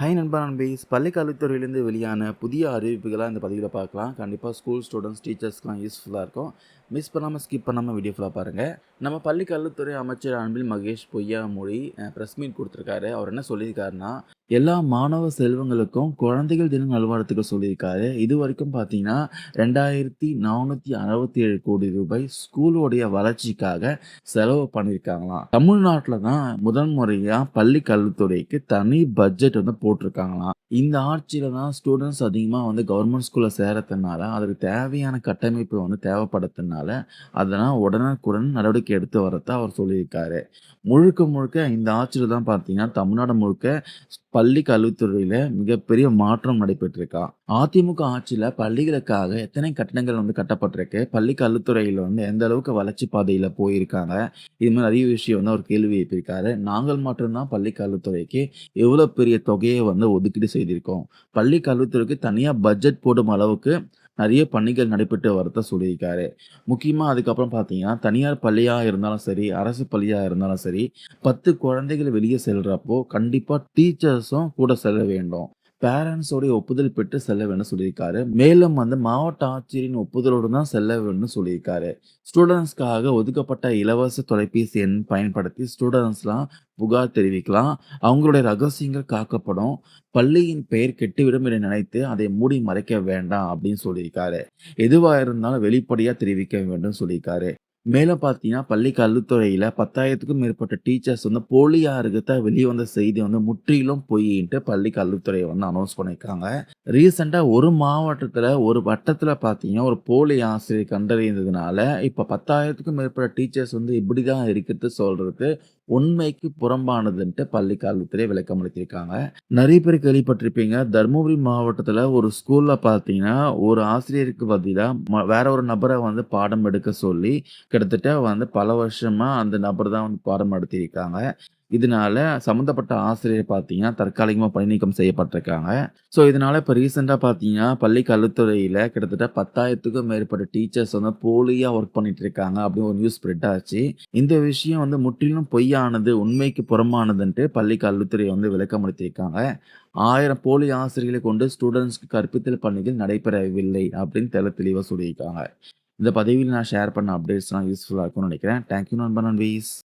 High நண்பா நண்பீஸ் பள்ளி கல்வித்துறையிலேருந்து வெளியான புதிய அறிவிப்புகளாக இந்த பதிவில் பார்க்கலாம். கண்டிப்பாக ஸ்கூல் ஸ்டூடெண்ட்ஸ் டீச்சர்ஸ்க்குலாம் யூஸ்ஃபுல்லாக இருக்கும். மிஸ் பண்ணாமல் ஸ்கிப் பண்ணாமல் வீடியோ ஃபுல்லாக பாருங்கள் நம்ம பள்ளி கல்வித்துறை அமைச்சர் அன்பில் மகேஷ் பொய்யாமொழி ப்ரெஸ் மீட் கொடுத்துருக்காரு. அவர் என்ன சொல்லியிருக்காருன்னா எல்லா மாணவ செல்வங்களுக்கும் குழந்தைகள் தின நல்வாழ்த்துக்கள் சொல்லியிருக்காரு. இது வரைக்கும் பார்த்தீங்கன்னா ரெண்டாயிரத்தி நானூற்றி அறுபத்தி ஏழு கோடி ரூபாய் ஸ்கூலோடைய வளர்ச்சிக்காக செலவு பண்ணியிருக்காங்களாம். தமிழ்நாட்டில் தான் முதன் முறையாக பள்ளி கல்வித்துறைக்கு தனி பட்ஜெட் வந்து போட்டிருக்காங்களாம். இந்த ஆட்சியில் தான் ஸ்டூடெண்ட்ஸ் அதிகமாக வந்து கவர்மெண்ட் ஸ்கூலில் சேரத்தினால அதுக்கு தேவையான கட்டமைப்பு வந்து தேவைப்படுறதுனால அதெல்லாம் உடனுக்குடன் நடவடிக்கை எடுத்து வரத்தை அவர் சொல்லியிருக்காரு. முழுக்க முழுக்க இந்த ஆட்சியில் தான் பார்த்தீங்கன்னா தமிழ்நாடு முழுக்க பள்ளி கல்வித்துறையில் மிகப்பெரிய மாற்றம் நடைபெற்றிருக்கா. அதிமுக ஆட்சியில் பள்ளிகளுக்காக எத்தனை கட்டணங்கள் வந்து கட்டப்பட்டிருக்கு? பள்ளி கல்வித்துறையில் வந்து எந்த அளவுக்கு வளர்ச்சி பாதையில் போயிருக்காங்க? இது மாதிரி நிறைய விஷயம் வந்து அவர் கேள்வி எழுப்பியிருக்காரு. நாங்கள் மட்டும்தான் பள்ளி கல்வித்துறைக்கு எவ்வளோ பெரிய தொகையை வந்து ஒதுக்கீடு செய்திருக்கோம். பள்ளி கல்வித்துறைக்கு தனியாக பட்ஜெட் போடும் அளவுக்கு நிறைய பணிகள் நடைபெற்று வரத சொல்லியிருக்காரு. முக்கியமாக அதுக்கப்புறம் பார்த்தீங்கன்னா தனியார் பள்ளியாக இருந்தாலும் சரி அரசு பள்ளியாக இருந்தாலும் சரி பத்து குழந்தைகள் வெளியே செல்றப்போ கண்டிப்பாக டீச்சர்ஸும் கூட செல்ல வேண்டும். பேரண்ட்ஸோடைய ஒப்புதல் பெற்று செல்ல வேணும்னு சொல்லியிருக்காரு. மேலும் வந்து மாவட்ட ஆட்சியரின் ஒப்புதலோடு தான் செல்ல வேண்டும் சொல்லியிருக்காரு. ஸ்டூடெண்ட்ஸ்க்காக ஒதுக்கப்பட்ட இலவச தொலைபேசி எண் பயன்படுத்தி ஸ்டூடெண்ட்ஸ்லாம் புகார் தெரிவிக்கலாம். அவங்களுடைய ரகசியங்கள் காக்கப்படும். பள்ளியின் பெயர் கெட்டுவிடும் என நினைத்து அதை மூடி மறைக்க வேண்டாம் அப்படின்னு சொல்லியிருக்காரு. எதுவாக இருந்தாலும் வெளிப்படையாக தெரிவிக்க வேண்டும் சொல்லியிருக்காரு. மேலும் பார்த்தீங்கன்னா பள்ளி கல்வித்துறையில் பத்தாயிரத்துக்கும் மேற்பட்ட டீச்சர்ஸ் வந்து போலியாக இருக்கிறத வெளியே வந்த செய்தி வந்து முற்றிலும் பொய்ன்ட்டு பள்ளி கல்வித்துறையை வந்து அனௌன்ஸ் பண்ணியிருக்காங்க. ரீசெண்டாக ஒரு மாவட்டத்தில் ஒரு வட்டத்தில் பார்த்தீங்கன்னா ஒரு போலி ஆசிரியர் கண்டறிந்ததுனால இப்போ பத்தாயிரத்துக்கும் மேற்பட்ட டீச்சர்ஸ் வந்து இப்படி தான் இருக்கிறது சொல்கிறது உண்மைக்கு புறம்பானதுன்ட்டு பள்ளி கல்வித்துறை விளக்கம் அளித்திருக்காங்க. நிறைய பேர் கேள்விப்பட்டிருப்பீங்க தருமபுரி மாவட்டத்தில் ஒரு ஸ்கூலில் பார்த்தீங்கன்னா ஒரு ஆசிரியருக்கு பதிலாக வேற ஒரு நபரை வந்து பாடம் எடுக்க சொல்லி கிட்டத்தட்ட வந்து பல வருஷமாக அந்த நபர் தான் வந்து பாடம் நடத்தியிருக்காங்க. இதனால சம்மந்தப்பட்ட ஆசிரியர் பார்த்தீங்கன்னா தற்காலிகமாக பணி நீக்கம் செய்யப்பட்டிருக்காங்க. ஸோ இதனால இப்போ ரீசெண்டாக பார்த்தீங்கன்னா பள்ளி கல்வித்துறையில் கிட்டத்தட்ட பத்தாயிரத்துக்கும் மேற்பட்ட டீச்சர்ஸ் வந்து போலியாக ஒர்க் பண்ணிட்டு இருக்காங்க அப்படின்னு ஒரு நியூஸ் ஸ்ப்ரெட் ஆச்சு. இந்த விஷயம் வந்து முற்றிலும் பொய்யானது உண்மைக்கு புறமானதுன்ட்டு பள்ளி கல்வித்துறை வந்து விளக்கம் அளித்திருக்காங்க ஆயிரம் போலி ஆசிரியர்களை கொண்டு ஸ்டூடெண்ட்ஸ்க்கு கற்பித்தல் பணிகள் நடைபெறவில்லை அப்படின்னு தெல தெளிவாக சொல்லியிருக்காங்க. இந்த பதவியில் நான் ஷேர் பண்ண அப்டேட்ஸ்லாம் யூஸ்ஃபுல்லாக இருக்கும்னு நினைக்கிறேன். தேங்க்யூ நண்பன் நண்பீஸ்.